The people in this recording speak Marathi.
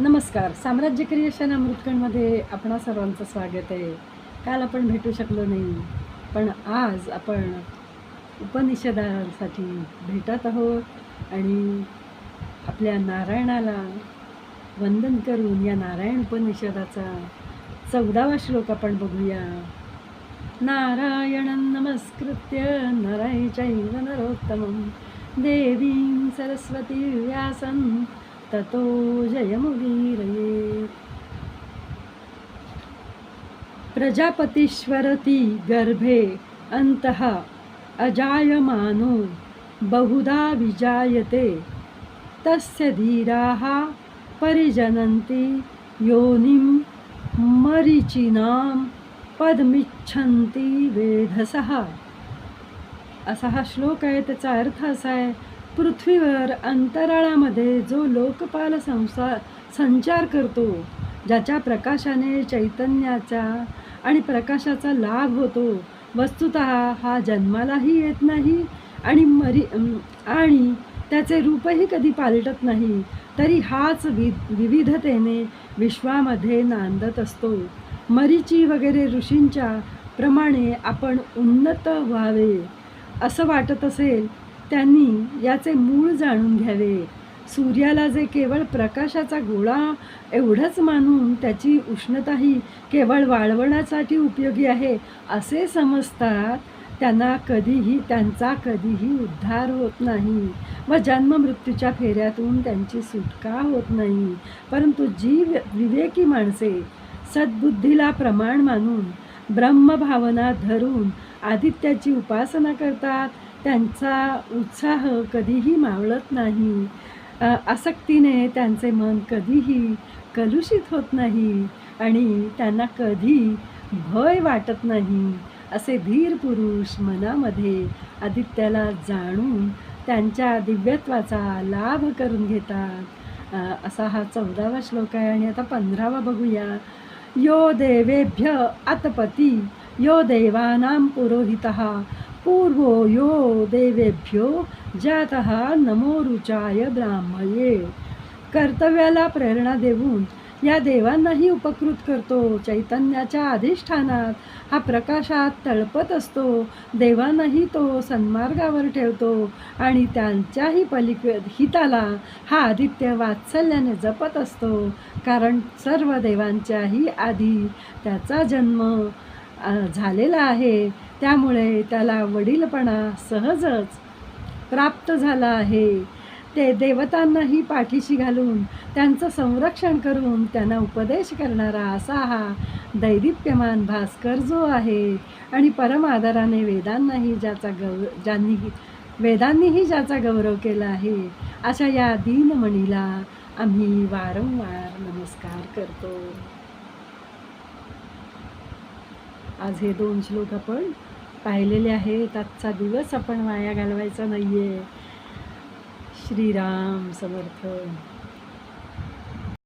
नमस्कार. साम्राज्य क्रिएशन अमृतखंडमध्ये आपणा सर्वांचं स्वागत आहे. काल आपण भेटू शकलो नाही पण आज आपण उपनिषदासाठी भेटत आहोत आणि आपल्या नारायणाला वंदन करून या नारायण उपनिषदाचा चौदावा श्लोक आपण बघूया. नारायण नमस्कृत्य नराय चैव नरोत्तम. देवीं सरस्वती व्यासन ततो जयमुदीरये। प्रजापतीश्वरती गर्भे अन्तः अजायमानो बहुधा विजायते। तस्य धीराः परिजनन्ति योनिं मरीचिनां पद्मिच्छन्ति वेधसः। असा हा श्लोक आहे त्याचा अर्थ असा आहे पृथ्वीवर अंतराळामध्ये जो लोकपाल संसार संचार करतो ज्याच्या प्रकाशाने चैतन्याचा आणि प्रकाशाचा लाभ होतो वस्तुत हा जन्मालाही येत नाही आणि मरी आणि त्याचे रूपही कधी पालटत नाही तरी हाच वि विविधतेने विश्वामध्ये नांदत असतो. मरीची वगैरे ऋषींच्या प्रमाणे आपण उन्नत व्हावे असं वाटत असेल त्यांनी याचे मूळ जाणून घ्यावे. सूर्याला जे केवळ प्रकाशाचा गोळा एवढंच मानून त्याची उष्णताही केवळ वाळवण्यासाठी उपयोगी आहे असे समजतात त्यांना कधीही त्यांचा कधीही उद्धार होत नाही व जन्ममृत्यूच्या फेऱ्यातून त्यांची सुटका होत नाही. परंतु जी विवेकी माणसे सद्बुद्धीला प्रमाण मानून ब्रह्मभावना धरून आदित्याची उपासना करतात त्यांचा उत्साह कधीही मावळत नाही. आसक्तीने त्यांचे मन कधीही कलुषित होत नाही आणि त्यांना कधी भय वाटत नाही असे धीर पुरुष मनामध्ये आदित्याला जाणून त्यांच्या दिव्यत्वाचा लाभ करून घेतात. असा हा चौदावा श्लोक आहे आणि आता पंधरावा बघूया. यो देवेभ्य आतपती यो देवानां पुरोहितः पूर्वो यो देवेभ्यो जातः नमो रुचाय ब्राह्मये। कर्तव्याला प्रेरणा देऊन या देवांनाही उपकृत करतो. चैतन्याच्या अधिष्ठानात हा प्रकाशात तळपत असतो. देवांनाही तो सन्मार्गावर ठेवतो आणि त्यांच्याही पलिक हिताला हा आदित्य वात्सल्याने जपत असतो. कारण सर्व देवांच्याही आधी त्याचा जन्म झालेला आहे. त्यामुळे त्याला वडीलपणा सहजच प्राप्त झाला आहे. ते देवतांनाही पाठीशी घालून त्यांचं संरक्षण करून त्यांना उपदेश करणारा असा हा दैदिप्यमान भास्कर जो आहे आणि परम आदराने वेदांनाही ज्याचा गौर ज्यांनी वेदांनीही ज्याचा गौरव केला आहे अशा या दीनमणीला आम्ही वारंवार नमस्कार करतो. आज हे दोन श्लोक आपण पाहिलेले आहेत आजचा दिवस आपण वाया घालवायचा नाही आहे श्रीराम समर्थ.